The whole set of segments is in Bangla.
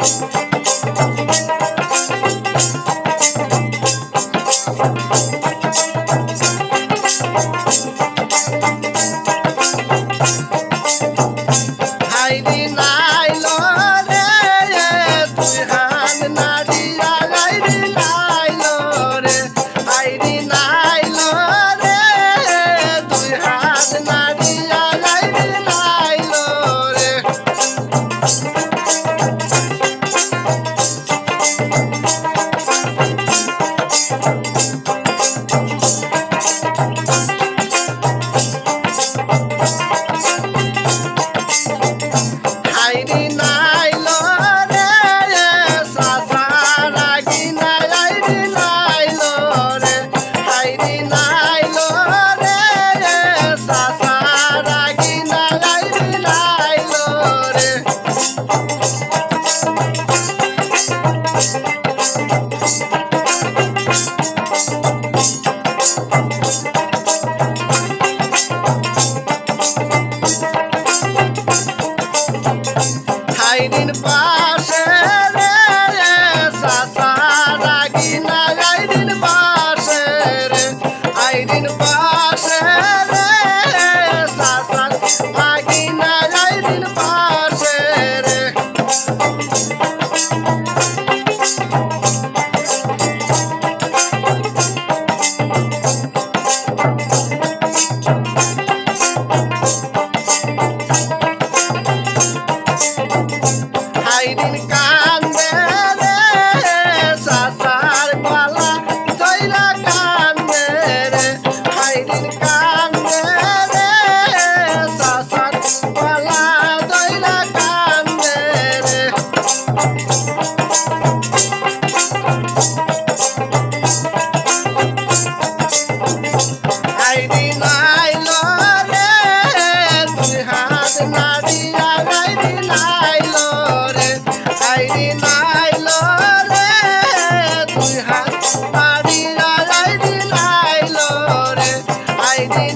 Thank you. দিন পাশে রে সাসা রাগি না, আই দিন পাশে রে, আই দিন পাশে রে, সাসা রাগি না, আই দিন পাশে রে। সাইদিন কান্দে রে, সাসার পালা জয়রা কান্দে রে সাইদিন কান্দে রে, সাসার পালা জয়রা কান্দে রে আইদিন আইল রে তুই হাত না দিয়া I love.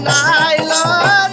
来了。